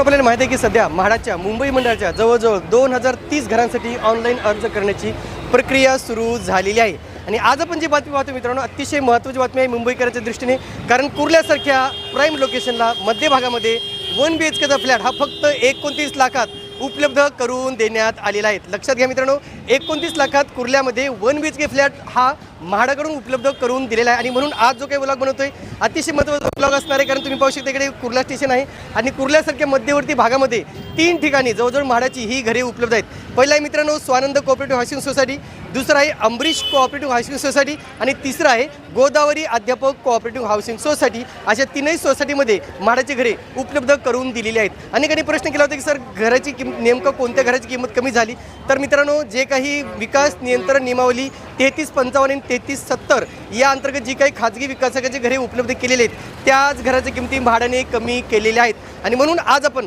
आपल्याला माहिती आहे की सध्या म्हाडाच्या मुंबई मंडळाच्या जवळजवळ दोन हजार तीस घरांसाठी ऑनलाईन अर्ज करण्याची प्रक्रिया सुरू झालेली आहे. आणि आज आपण जी बातमी पाहतो मित्रांनो अतिशय महत्त्वाची बातमी आहे मुंबईकरांच्या दृष्टीने कारण कुर्ल्यासारख्या प्राईम लोकेशनला मध्य भागामध्ये वन बी एच केचा फ्लॅट हा फक्त एकोणतीस लाखात उपलब्ध करून देण्यात आलेला आहेत लक्षात घ्या मित्रांनो एकोणतीस लाखात कुर्ल्यामध्ये वन बी के फ्लॅट हा म्हाडाकडून उपलब्ध करून दिलेला आहे. आणि म्हणून आज जो काही ब्लॉग बनवतोय अतिशय महत्त्वाचा ब्लॉग असणार आहे कारण तुम्ही पाहू शकता इकडे कुर्ला स्टेशन आहे. आणि कुर्ल्यासारख्या मध्यवर्ती भागामध्ये तीन ठिकाणी जवळजवळ म्हाडाची ही घरे उपलब्ध आहेत. पहिला आहे मित्रांनो स्वानंद कोऑपरेटिव्ह हाऊसिंग सोसायटी. दुसरं आहे अंबरीश कोऑपरेटिव्ह हाऊसिंग सोसायटी आणि तिसरं आहे गोदावरी अध्यापक कोऑपरेटिव्ह हाऊसिंग सोसायटी अशा तीनही सोसायटीमध्ये म्हाडाची घरे उपलब्ध करून दिलेली आहेत. अनेकांनी प्रश्न केला होता की सर घराची किंमत नेमकं कोणत्या घराची किंमत कमी झाली? तर मित्रांनो जे काही विकास नियंत्रण नियमावली तेहतीस पंचावन्न आणि तेहतीस सत्तर या अंतर्गत जी काही खाजगी विकासकाची घरे उपलब्ध केलेली आहेत त्याच घराच्या किमती भाड्याने कमी केलेल्या आहेत. आणि म्हणून आज आपण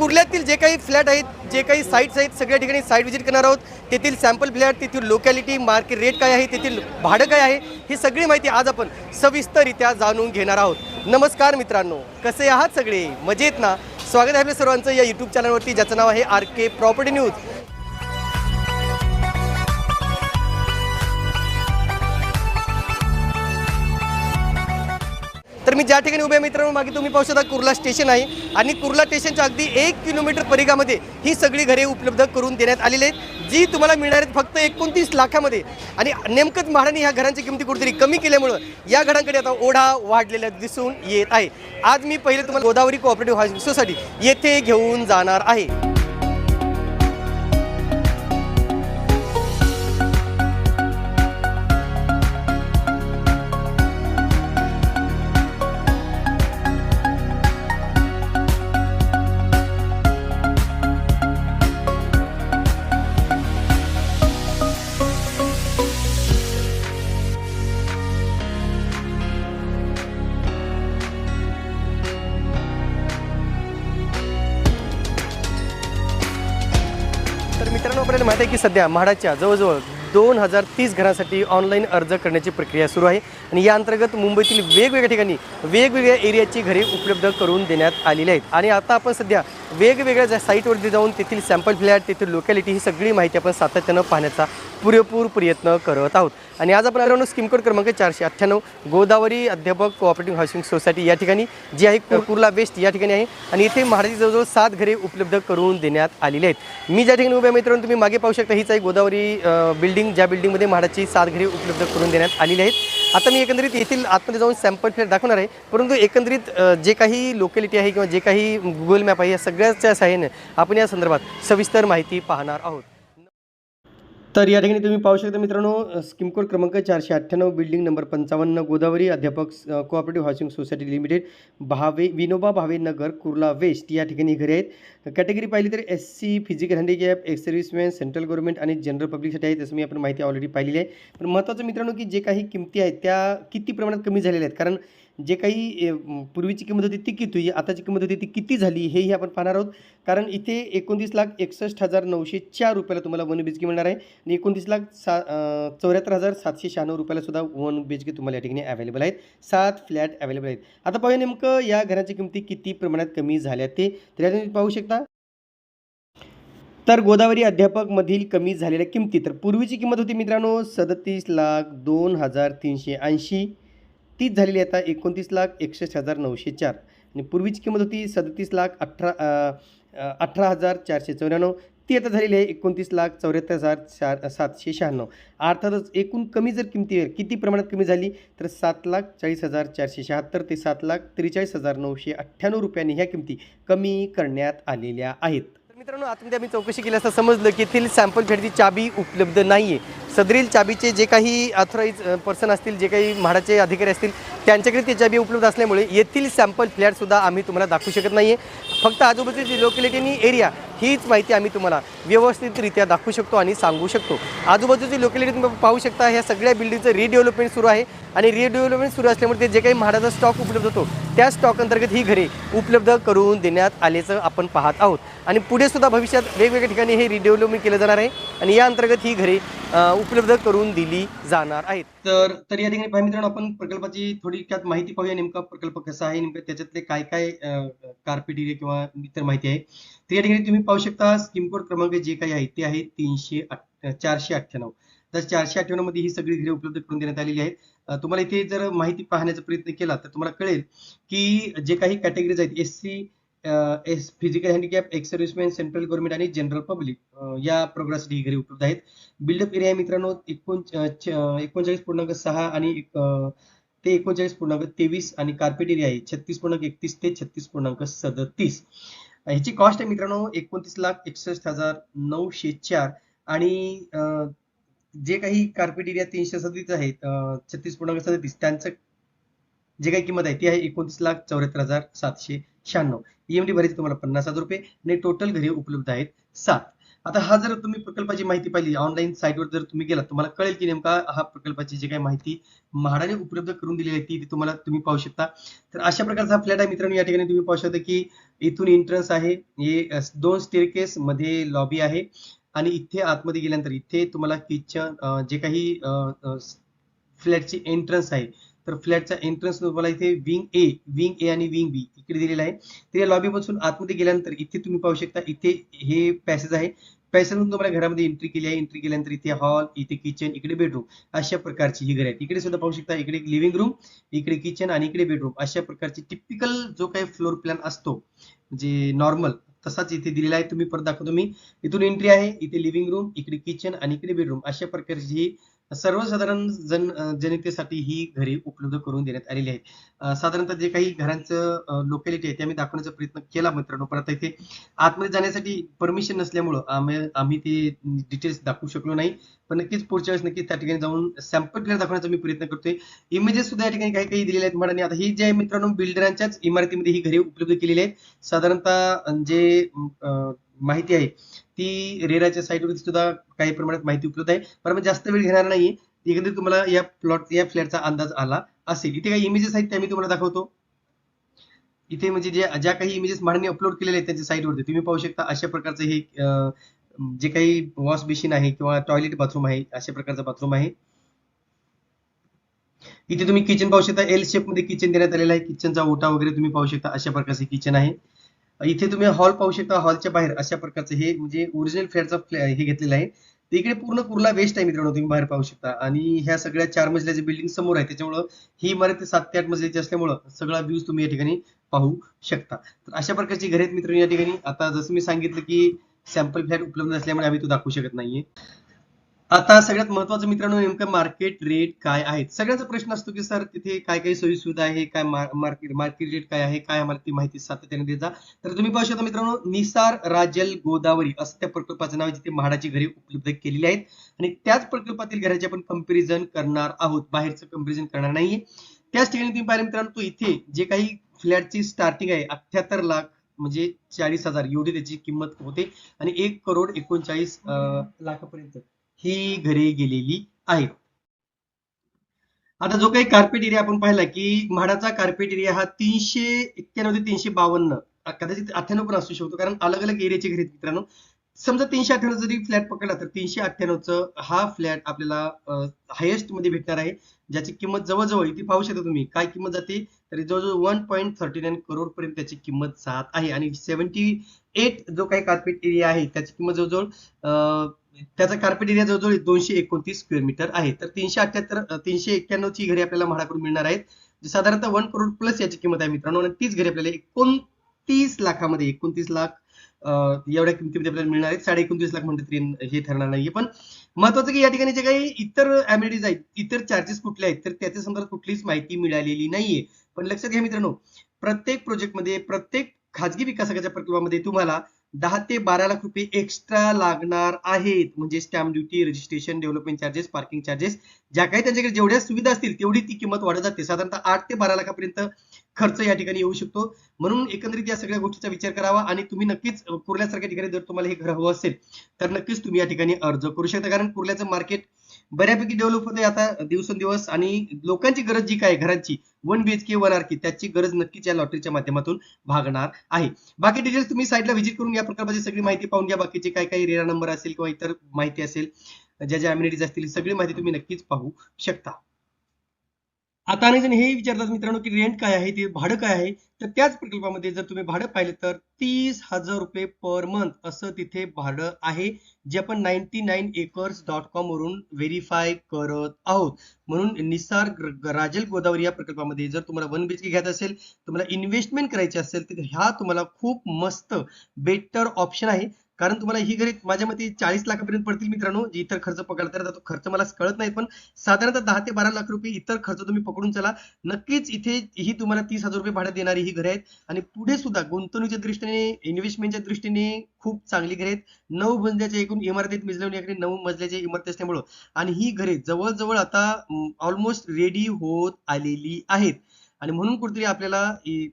कुर्ल्यातील जे काही फ्लॅट आहेत जे काही साईट्स आहेत सगळ्या ठिकाणी साईट व्हिजिट करणार आहोत. तेथील सॅम्पल फ्लॅट तेथील लोकॅलिटी मार्केट रेट काय आहे तेथील भाडं काय आहे ही सगळी माहिती आज आपण सविस्तररित्या जाणून घेणार आहोत. नमस्कार मित्रांनो कसे आहात सगळे? मजेत ना? स्वागत आहे आपल्या सर्वांचं या यूट्यूब चॅनलवरती ज्याचं नाव आहे आर के प्रॉपर्टी न्यूज तर मी ज्या ठिकाणी उभे मित्रांनो मागे तुम्ही पाहू शकता कुर्ला स्टेशन आहे. आणि कुर्ला स्टेशनच्या अगदी एक किलोमीटर परिघामध्ये ही सगळी घरे उपलब्ध करून देण्यात आलेली आहेत जी तुम्हाला मिळणार आहेत फक्त एकोणतीस लाखामध्ये. आणि नेमकंच म्हाडाने ह्या घरांची किमती कुठेतरी कमी केल्यामुळं या घरांकडे आता ओढा वाढलेला दिसून येत आहे. आज मी पहिले तुम्हाला गोदावरी कोऑपरेटिव्ह हाऊसिंग सोसायटी येथे घेऊन जाणार आहे. की सध्या म्हाडाच्या जवळजवळ दोन हजार तीस घरांसाठी ऑनलाईन अर्ज करण्याची प्रक्रिया सुरू आहे. आणि या अंतर्गत मुंबईतील वेगवेगळ्या ठिकाणी वेगवेगळ्या एरियाची घरे उपलब्ध करून देण्यात आलेली आहेत. आणि आता आपण सध्या वेगवेगळ्या ज्या साईटवरती जाऊन तेथील सॅम्पल फ्लॅट तेथील लोकॅलिटी ही सगळी माहिती आपण सातत्यानं पाहण्याचा पुरेपूर प्रयत्न करत आहोत. आणि आज आपण आलो स्कीम कोड क्रमांक चारशे अठ्ठ्याण्णव गोदावरी अध्यापक कोऑपरेटिव्ह हाऊसिंग सोसायटी या ठिकाणी जी आहे कु- कुर्ला वेस्ट या ठिकाणी आहे. आणि इथे महाराजी जवळजवळ सात घरे उपलब्ध करून देण्यात आलेली आहेत. मी ज्या ठिकाणी उभ्या मित्रांनो तुम्ही मागे पाहू शकता हीच आहे गोदावरी बिल्डिंग बिल्डिंग ज्या बिल्डिंगमध्ये म्हाडाची सात घरे उपलब्ध करून देण्यात आलेली आहेत. आता मी एकंदरीत येथील आतमध्ये जाऊन सॅम्पल फेअर दाखवणार आहे. परंतु एकंदरीत जे काही लोकॅलिटी आहे किंवा जे काही गुगल मॅप आहे या सगळ्याच्या सहाय्याने आपण या संदर्भात सविस्तर माहिती पाहणार आहोत. तर या ठिकाणी तुम्ही पाहू शकता मित्रांनो स्कीम कोड क्रमांक चारशे अठ्ठ्याण्णव बिल्डिंग नंबर पंचावन्न गोदावरी अध्यापक cooperative housing society limited Bhave Vinoba Bhave Nagar Kurla west या ठिकाणी घरे आहेत. कॅटेगरी पाहिली तर S C physical handicap ex serviceman central government आणि जनरल पब्लिकसाठी आहे तसं मी आपण माहिती ऑलरेडी पाहिलेली आहे. पण महत्त्वाचं मित्रांनो की जे काही किमती आहेत त्या किती प्रमाणात कमी झालेल्या आहेत? कारण जे काही पूर्वीची किंमत होती ती किती होती आताची किंमत होती ती किती झाली हेही आपण पाहणार आहोत. कारण इथे एकोणतीस लाख एकसष्ट हजार नऊशे चार रुपयाला तुम्हाला वन बी एच के मिळणार आहे आणि एकोणतीस लाख सा चौऱ्याहत्तर हजार सातशे शहाण्णव रुपयालासुद्धा वन बी एच के तुम्हाला या ठिकाणी अवेलेबल आहेत. सात फ्लॅट अवेलेबल आहेत. आता पाहूया नेमकं या घराची किमती किती प्रमाणात कमी झाल्या ते. तर तुम्ही पाहू शकता. तर गोदावरी अध्यापकमधील कमी झालेल्या किमती. तर पूर्वीची किंमत होती मित्रांनो सदतीस लाख दोन हजार तीनशे ऐंशी. तीच झालेली आहे आता एकोणतीस लाख एकसष्ट हजार नऊशे चार. आणि पूर्वीची किंमत होती सदतीस लाख अठरा अठरा हजार चारशे चौऱ्याण्णव. ती आता झालेली आहे एकोणतीस लाख चौऱ्याहत्तर हजार चार सातशे शहाण्णव. अर्थातच एकूण कमी जर किमतीवर किती प्रमाणात कमी झाली तर सात लाख चाळीस हजार चारशे शहात्तर ते सात लाख त्रेचाळीस हजार नऊशे अठ्ठ्याण्णव रुपयांनी ह्या किमती कमी करण्यात आलेल्या आहेत. मित्रांनो आतमध्ये आम्ही चौकशी केली असता समजलं की येथील सॅम्पल फेडची चाबी उपलब्ध नाही आहे सदरील चाबीचे जे काही ऑथराईज पर्सन असतील जे काही म्हाडाचे अधिकारी असतील त्यांच्याकडे ती चाबी उपलब्ध असल्यामुळे येथील सॅम्पल फ्लॅटसुद्धा आम्ही तुम्हाला दाखवू शकत नाही आहे फक्त आजूबाजूची लोकॅलिटी आणि एरिया हीच माहिती आम्ही तुम्हाला व्यवस्थितरित्या दाखवू शकतो आणि सांगू शकतो. आजूबाजूची लोकॅलिटी तुम्ही पाहू शकता ह्या सगळ्या बिल्डिंगचं रिडेव्हलपमेंट सुरू आहे आणि रिडेव्हलपमेंट सुरू असल्यामुळे ते जे काही म्हाडाचा स्टॉक उपलब्ध होतो त्या स्टॉक अंतर्गत ही घरे उपलब्ध करून देण्यात आल्याचं आपण पाहत आहोत. आणि पुढे सुद्धा भविष्यात वेगवेगळ्या ठिकाणी हे रिडेव्हलपमेंट केलं जाणार आहे आणि या अंतर्गत ही घरे उपलब्ध करून दिली जाणार आहेत. तर तर या ठिकाणी मित्रांनो आपण प्रकल्पाची थोडक्यात माहिती पाहूया नेमका प्रकल्प कसा आहे नेमकं त्याच्यातले काय काय कार्पेट एरिया किंवा इतर माहिती आहे. तर या ठिकाणी तुम्ही पाहू शकता स्कीम कोड क्रमांक जे काही आहे ते आहे तीनशे चारशे अठ्ठ्याण्णव. तर चारशे अठ्ठ्याण्णवमध्ये ही सगळी घरे उपलब्ध करून देण्यात आलेली आहे. तुम्हाला इथे जर माहिती पाहण्याचा प्रयत्न केला तर तुम्हाला कळेल की जे काही कॅटेगरीज आहेत S C S physical handicap ex serviceman central government आणि जनरल पब्लिक या प्रोग्रामसाठी ही घरे उपलब्ध आहेत. बिल्डअप एरिया मित्रांनो एकोण एकोणचाळीस पूर्णांक सहा आणि ते एकोणचाळीस पूर्णांक तेवीस आणि कार्पेट एरिया आहे छत्तीस पूर्णांक एकतीस ते छत्तीस पूर्णांक सदतीस. ह्याची कॉस्ट आहे मित्रांनो एकोणतीस लाख एकसष्ट हजार नऊशे चार. आणि जे काही कार्पेट एरिया तीनशे सदतीस आहेत छत्तीस पूर्णांक सदतीस त्यांचं जे काही किंमत आहे ती आहे एकोणतीस लाख चौऱ्याहत्तर हजार सातशे शहाण्णव. ईएमडी भरायची तुम्हाला पन्नास हजार रुपये आणि टोटल घरी उपलब्ध आहेत सात. आता हा जर तुम्ही प्रकल्पाची माहिती पाहिली ऑनलाईन साईटवर जर तुम्ही गेला तुम्हाला कळेल की नेमका हा प्रकल्पाची जी काही माहिती म्हाडाने उपलब्ध करून दिलेली आहे ती तुम्हाला तुम्ही पाहू शकता. तर अशा प्रकारचा हा फ्लॅट आहे. मित्रांनो या ठिकाणी तुम्ही पाहू शकता की इथून एंट्रन्स आहे. हे दोन स्टेअरकेस मध्ये लॉबी आहे. आणि इथे आतमध्ये गेल्यानंतर इथे तुम्हाला किचन जे काही फ्लॅटची एंट्रन्स आहे तर फ्लॅटचा एंट्रन्स तुम्हाला इथे विंग ए विंग ए आणि विंग बी इकडे दिलेला आहे. तर या लॉबी पासून आतमध्ये गेल्यानंतर इथे तुम्ही पाहू शकता इथे हे पॅसेज आहे. पॅसेजमधून तुम्हाला घरामध्ये एंट्री केली आहे. एंट्री केल्यानंतर इथे हॉल इथे किचन इकडे बेडरूम अशा प्रकारची ही घर आहे. इकडे सुद्धा पाहू शकता इकडे लिव्हिंग रूम इकडे किचन आणि इकडे बेडरूम अशा प्रकारची टिपिकल जो काही फ्लोर प्लॅन असतो म्हणजे नॉर्मल तसाच इथे दिलेला आहे. तुम्ही परत दाखवतो मी. इथून एंट्री आहे इथे लिव्हिंग रूम इकडे किचन आणि इकडे बेडरूम अशा प्रकारची ही सर्वसाधारण जन जनतेसाठी ही घरे उपलब्ध करून देण्यात आलेली आहेत. साधारणतः जे काही घरांचं लोकॅलिटी आहे ते आम्ही दाखवण्याचा प्रयत्न केला मित्रांनो. परत इथे आतमध्ये जाण्यासाठी परमिशन नसल्यामुळं आम्ही आम्ही ते डिटेल्स दाखवू शकलो नाही. पण नक्कीच पुढच्या वेळेस नक्कीच त्या ठिकाणी जाऊन सॅम्पल क्लिअर दाखवण्याचा मी प्रयत्न करतोय. इमेजेस सुद्धा या ठिकाणी काही काही दिलेले आहेत. म्हणाने आता ही जे आहे मित्रांनो बिल्डरांच्याच इमारतीमध्ये ही घरे उपलब्ध केलेली आहेत. साधारणतः जे माहिती आहे ती रेराच्या साईटवर सुद्धा काही प्रमाणात माहिती उपलब्ध आहे. पण आम्ही जास्त वेळ घेणार नाही एकंदरीत तुम्हाला या प्लॉट या फ्लॅटचा अंदाज आला असेल. इथे काही इमेजेस आहेत त्या मी तुम्हाला दाखवतो. इथे म्हणजे जे ज्या काही इमेजेस माननी अपलोड केलेले आहेत त्यांच्या साईटवरती तुम्ही पाहू शकता अशा प्रकारचं हे जे काही वॉश बेसिन आहे किंवा टॉयलेट बाथरूम आहे अशा प्रकारचं बाथरूम आहे. इथे तुम्ही किचन पाहू शकता. एल शेपमध्ये किचन देण्यात आलेलं आहे. किचनचा ओटा वगैरे तुम्ही पाहू शकता. अशा प्रकारचे किचन आहे. इथे तुम्ही हॉल पाहू शकता हॉलच्या बाहेर अशा प्रकारचं हे म्हणजे ओरिजिनल फेअरचा हे घेतलेलं आहे. तिकडे इकडे पूर्ण कुर्ला वेस्ट आहे मित्रांनो तुम्ही बाहेर पाहू शकता. आणि ह्या सगळ्या चार मजल्याची बिल्डिंग समोर आहे त्याच्यामुळं ही इमारत सात ते आठ मजल्याची असल्यामुळं सगळा व्ह्यूज तुम्ही या ठिकाणी पाहू शकता. तर अशा प्रकारची घरे आहेत मित्रांनो या ठिकाणी. आता जसं मी सांगितलं की सॅम्पल फ्लॅट उपलब्ध असल्यामुळे आम्ही तो दाखवू शकत नाहीये. आता सगळ्यात महत्वाचं मित्रांनो नेमकं मार्केट रेट काय आहेत? सगळ्याचा प्रश्न असतो की सर तिथे काय काय सोयी सुविधा आहे? काय मार्केट मार्केट रेट काय आहे? काय आम्हाला ती माहिती सातत्याने देत जा. तर तुम्ही पाहू शकता मित्रांनो निसार राजल गोदावरी असं त्या प्रकल्पाचं नाव जिथे म्हाडाची घरे उपलब्ध केलेली आहेत. आणि त्याच प्रकल्पातील घराचे आपण कंपॅरिझन करणार आहोत. बाहेरचं कंपॅरिझन करणार नाहीये. त्याच ठिकाणी तुम्ही पाहिलं मित्रांनो तो इथे जे काही फ्लॅटची स्टार्टिंग आहे अठ्याहत्तर लाख म्हणजे चाळीस हजार एवढी त्याची किंमत होते. आणि एक करोड एकोणचाळीस लाखापर्यंत. ही घरे गेलेली आहेत. आता जो काही कार्पेट एरिया आपण पाहिला की म्हाडाचा कार्पेट एरिया हा तीनशे एक्क्याण्णव ते तीनशे बावन्न कदाचित अठ्ठ्याण्णव पण असू शकतो कारण अलग अलग एरियाचे घरे मित्रांनो. समजा तीनशे अठ्ठ्याण्णव जरी फ्लॅट पकडला तर तीनशे अठ्ठ्याण्णवचं हा फ्लॅट आपल्याला हायेस्टमध्ये भेटणार आहे ज्याची किंमत जवळजवळ इथे पाहू शकता तुम्ही काय किंमत जाते? तर जवळजवळ one point thirty nine crore पर्यंत त्याची किंमत जात आहे. आणि सेव्हन्टी एट जो काही कार्पेट एरिया आहे त्याची किंमत जवळजवळ अं, त्याचा कार्पेट एरिया जवळजवळ दोनशे एकोणतीस स्क्वेअर मीटर आहे. तर तीनशे अठ्याहत्तर तीनशे एक्क्याण्णव ची घरे आपल्याला म्हाडाकडून मिळणार आहेत. साधारणतः वन करोड प्लस याची किंमत आहे मित्रांनो. आणि तीच घरे आपल्याला एकोणतीस लाखामध्ये एकोणतीस लाख एवढ्या किमतीमध्ये आपल्याला मिळणार आहेत. साडे एकोणतीस लाख म्हणजे तरी हे ठरणार नाहीये पण महत्वाचं की या ठिकाणी जे काही इतर अमेनिटीज आहेत इतर चार्जेस कुठले आहेत तर त्याच्या संदर्भात कुठलीच माहिती मिळालेली नाहीये. पण लक्षात घ्या मित्रांनो प्रत्येक प्रोजेक्टमध्ये प्रत्येक खाजगी विकासकाच्या प्रकल्पामध्ये तुम्हाला दहा ते बारा लाख रुपये एक्स्ट्रा लागणार आहेत. म्हणजे stamp duty registration development charges parking charges ज्या काही त्यांच्याकडे जेवढ्या सुविधा असतील तेवढी ती किंमत वाढत जाते. साधारणतः आठ ते बारा लाखापर्यंत खर्च या ठिकाणी येऊ शकतो. म्हणून एकंदरीत या सगळ्या गोष्टीचा विचार करावा आणि तुम्ही नक्कीच कुर्ल्यासारख्या ठिकाणी जर तुम्हाला हे घर हवं असेल तर नक्कीच तुम्ही या ठिकाणी अर्ज करू शकता. कारण कुर्ल्याचं मार्केट बऱ्यापैकी डेव्हलप होते आता दिवसेंदिवस आणि लोकांची गरज जी काय घरांची one B H K one R K त्याची गरज नक्कीच या लॉटरीच्या माध्यमातून भागणार आहे. बाकी डिटेल्स तुम्ही साईडला व्हिजिट करून या प्रकल्पाची सगळी माहिती पाहून घ्या. बाकीचे काय काही रेरा नंबर असेल किंवा इतर माहिती असेल ज्या ज्या अम्युनिटीज असतील सगळी माहिती तुम्ही नक्कीच पाहू शकता. आता अनेक जण हे विचारतात मित्रांनो की रेंट काय आहे ते भाडं काय आहे? तर त्याच प्रकल्पामध्ये जर तुम्ही भाडं पाहिलं तर तीस हजार रुपये पर मंथ असं तिथे भाडं आहे जे आपण ninety nine acres dot com वरून व्हेरीफाय करत आहोत. म्हणून निसार राजल गोदावरी या प्रकल्पामध्ये जर तुम्हाला वन बीएचके घ्यायचं असेल तुम्हाला इन्व्हेस्टमेंट करायची असेल तर ह्या तुम्हाला खूप मस्त बेटर ऑप्शन आहे. कारण तुम्हाला ही घरी माझ्या मते चाळीस लाखापर्यंत पडतील मित्रांनो जे इतर खर्च पकडला तर तो खर्च मला कळत नाही पण साधारणतः दहा ते बारा लाख रुपये इतर खर्च तुम्ही पकडून चला. नक्कीच इथे ही तुम्हाला तीस हजार रुपये भाडं देणारी ही घरे आहेत. आणि पुढे सुद्धा गुंतवणुकीच्या दृष्टीने इन्व्हेस्टमेंटच्या दृष्टीने खूप चांगली घरे आहेत. नऊ मजल्याच्या एकूण इमारतीत मिजलवून नऊ मजल्याच्या इमारत असल्यामुळं. आणि ही घरे जवळजवळ आता ऑलमोस्ट रेडी होत आलेली आहेत. आणि म्हणून कुठेतरी आपल्याला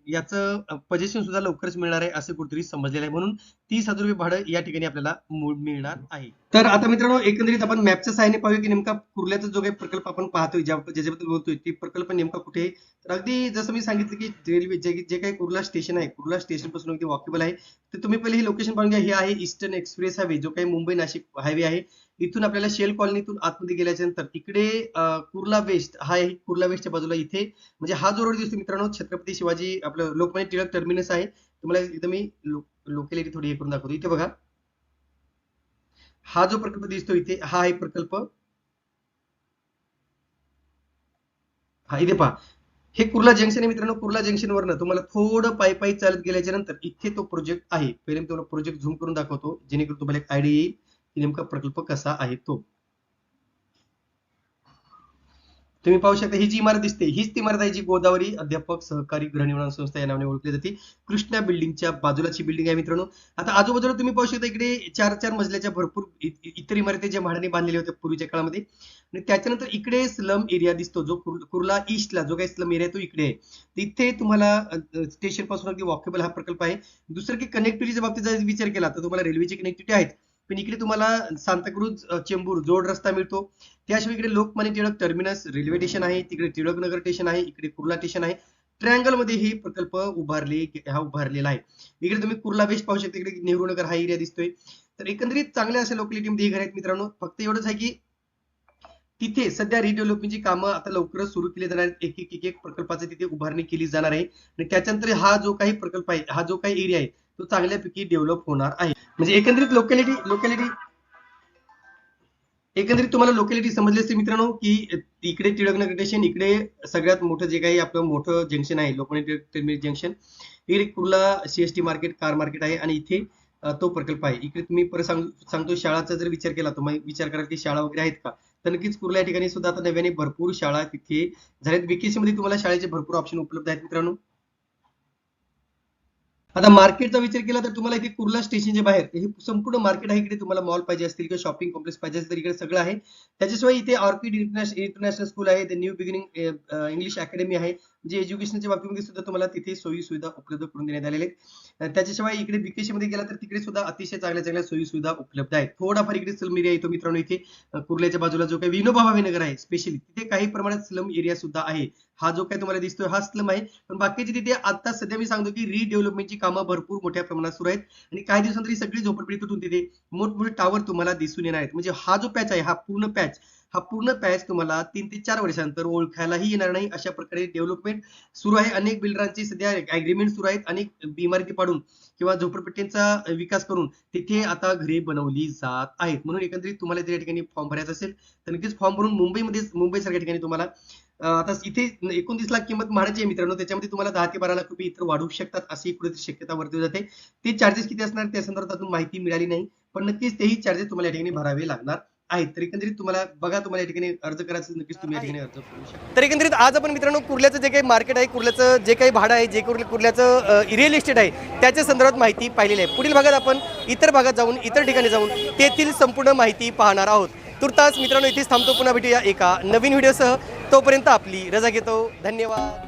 याचं पजेशन सुद्धा लवकरच मिळणार आहे असं कुठेतरी समजलेलं आहे. म्हणून तीस हजार रुपये भाडं या ठिकाणी आपल्याला मिळणार आहे. तर आता मित्रांनो एकंदरीत आपण मॅपच्या सहाय्याने पाहूया की नेमका कुर्ल्याचा जो काही प्रकल्प आपण पाहतोय ज्या ज्याच्याबद्दल बोलतोय ते प्रकल्प नेमका कुठे आहे? तर अगदी जसं मी सांगितलं की रेल्वे जे जे काही कुर्ला स्टेशन आहे कुर्ला स्टेशनपासून अगदी वॉकेबल आहे. तर तुम्ही पहिले हे लोकेशन पाहून घ्या. हे आहे ईस्टर्न एक्सप्रेस हायवे जो काही मुंबई नाशिक हायवे आहे. इथून आपल्याला शेल कॉलनीतून आतमध्ये गेल्याच्यानंतर इकडे कुर्ला वेस्ट हा आहे कुर्ला वेस्टच्या बाजूला इथे. म्हणजे हा जो रोड दिसतो मित्रांनो छत्रपती शिवाजी आपलं लोकमान्य टिळक टर्मिनस आहे. तुम्हाला इथं मी लोकॅलिटी थोडी हे करून दाखवतो. इथे बघा. हा जो प्रकल्प दिसतो इथे हा आहे प्रकल्प. हा इथे पहा. हे कुर्ला जंक्शन आहे मित्रांनो कुर्ला जंक्शन वरनं तुम्हाला थोडं पायी पायी चालत गेल्याच्यानंतर इथे तो प्रोजेक्ट आहे. पहिले मी तुम्हाला प्रोजेक्ट झूम करून दाखवतो जेणेकरून तुम्हाला एक आयडिया येईल की नेमका प्रकल्प कसा आहे तो. तुम्ही पाहू शकता ही जी इमारत दिसते हीच ती इमारत आहे जी गोदावरी अध्यापक सहकारी गृहनिर्माण संस्था या नावाने ओळखली जाते. कृष्णा बिल्डिंगच्या बाजूलाची बिल्डिंग आहे मित्रांनो. आता आजूबाजूला तुम्ही पाहू शकता इकडे चार चार मजल्याच्या भरपूर इ- इतर इमारती ज्या म्हाडाने बांधलेल्या होत्या पूर्वीच्या काळामध्ये. आणि त्याच्यानंतर इकडे स्लम एरिया दिसतो जो कुर्ला ईस्टला जो काही स्लम एरिया तो इकडे आहे. तिथे तुम्हाला स्टेशनपासून अगदी वॉकेबल हा प्रकल्प आहे. दुसरं की कनेक्टिव्हिटीच्या बाबतीत जर विचार केला तर तुम्हाला रेल्वेची कनेक्टिव्हिटी आहेत. पण इकडे तुम्हाला सांताक्रूज चेंबूर जोड रस्ता मिळतो. त्याशिवाय इकडे Lokmanya Tilak terminus railway station आहे तिकडे टिळक नगर स्टेशन आहे इकडे कुर्ला स्टेशन आहे. ट्रँगलमध्ये हे प्रकल्प उभारले हा उभारलेला आहे. इकडे तुम्ही कुर्ला वेस्ट पाहू शकता इकडे नेहरू नगर हा एरिया दिसतोय. तर एकंदरीत चांगल्या अशा लोकॅलिटीमध्ये हे घर आहेत मित्रांनो. फक्त एवढंच आहे की तिथे सध्या रिडेव्हलपमेंटची कामं आता लवकरच सुरू केली जाणार आहेत. एक एक एक एक प्रकल्पाची तिथे उभारणी केली जाणार आहे. आणि त्याच्यानंतर हा जो काही प्रकल्प आहे हा जो काही एरिया आहे तो चांगल्यापैकी डेव्हलप होणार आहे. म्हणजे एकंदरीत लोकॅलिटी लोकॅलिटी एकंदरीत तुम्हाला लोकॅलिटी समजली असते मित्रांनो की इकडे टिळकनगर स्टेशन इकडे सगळ्यात मोठं जे काही आपलं मोठं जंक्शन आहे लोकमान्य टिळक जंक्शन इकडे Kurla CST market car market आहे आणि इथे तो प्रकल्प आहे. इकडे तुम्ही परत सांग सांगतो शाळाचा जर विचार केला तर विचार करा की शाळा वगैरे आहेत का? तर नक्कीच कुर्ला या ठिकाणी सुद्धा आता नव्याने भरपूर शाळा तिथे झाल्यात. बीकेसी मध्ये तुम्हाला शाळेचे भरपूर ऑप्शन उपलब्ध आहेत मित्रांनो. आता मार्केटचा विचार केला तर तुम्हाला इथे कुर्ला स्टेशनच्या बाहेर हे संपूर्ण मार्केट आहे इकडे तुम्हाला मॉल पाहिजे असतील किंवा शॉपिंग कॉम्प्लेक्स पाहिजे असेल तर इकडे सगळं आहे. त्याच्याशिवाय इथे ऑर्किड इंटरनॅशनल इंटरनॅशनल स्कूल आहे न्यू बिगिनिंग इंग्लिश अकॅडमी आहे. जे एज्युकेशनच्या बाबतीमध्ये सुद्धा तुम्हाला तिथे सोयी सुविधा उपलब्ध करून देण्यात आलेले आहेत. त्याच्याशिवाय इकडे बीकेसी मध्ये गेला तर तिकडे सुद्धा अतिशय चांगल्या चांगल्या सोयी सुविधा उपलब्ध आहेत. थोडाफार इकडे स्लम एरिया येतो मित्रांनो इथे कुर्ल्याच्या बाजूला जो काही विनोबा भावे नगर आहे स्पेशली तिथे काही प्रमाणात स्लम एरिया सुद्धा आहे. हा जो काही तुम्हाला दिसतोय हा स्लम आहे. पण बाकीचे तिथे आता सध्या मी सांगतो की रिडेव्हलपमेंटची कामं भरपूर मोठ्या प्रमाणात सुरू आहेत. आणि काही दिवसांतरी सगळी झोपडपट्टी तुटून तिथे मोठमोठे टावर तुम्हाला दिसून येणार आहेत. म्हणजे हा जो पॅच आहे हा पूर्ण पॅच हा पूर्ण पॅच तुम्हाला तीन ते चार वर्षानंतर ओळखायलाही येणार नाही. अशा प्रकारे डेव्हलपमेंट सुरू आहे. अनेक बिल्डरांची सध्या अग्रीमेंट सुरू आहेत. अनेक इमारती पाडून किंवा झोपडपट्टींचा विकास करून तिथे आता घरे बनवली जात आहेत. म्हणून एकंदरीत तुम्हाला त्या ठिकाणी फॉर्म भरायचा असेल तर नक्कीच फॉर्म भरून मुंबईमध्ये मुंबई सारख्या ठिकाणी तुम्हाला आता इथे एकोणतीस लाख किंमत म्हणायची आहे मित्रांनो. त्याच्यामध्ये तुम्हाला दहा ते बारा लाख रुपये इतर वाढू शकतात अशी कुठेतरी शक्यता वर्तवली जाते. ते चार्जेस किती असणार? त्या संदर्भात अजून माहिती मिळाली नाही. पण नक्कीच तेही चार्जेस तुम्हाला या ठिकाणी भरावे लागणार. आहेत तर एकंदरीत तुम्हाला बघा तुम्हाला या ठिकाणी अर्ज करायचा नक्कीच तुम्ही या ठिकाणी अर्ज करू शकता. तर एकंदरीत आज आपण मित्रांनो कुर्ल्याचं जे काही मार्केट आहे कुर्ल्याचं जे काही भाडं आहे जे कुर्ल्या कुर्ल्याचं रिअल इस्टेट आहे त्याच्या संदर्भात माहिती पाहिलेली आहे. पुढील भागात आपण इतर भागात जाऊन इतर ठिकाणी जाऊन तेथील संपूर्ण माहिती पाहणार आहोत. तुर्तास मित्रांनो इथेच थांबतो. पुन्हा भेटूया एका नवीन व्हिडिओसह तोपर्यंत आपली रजा घेतो. धन्यवाद.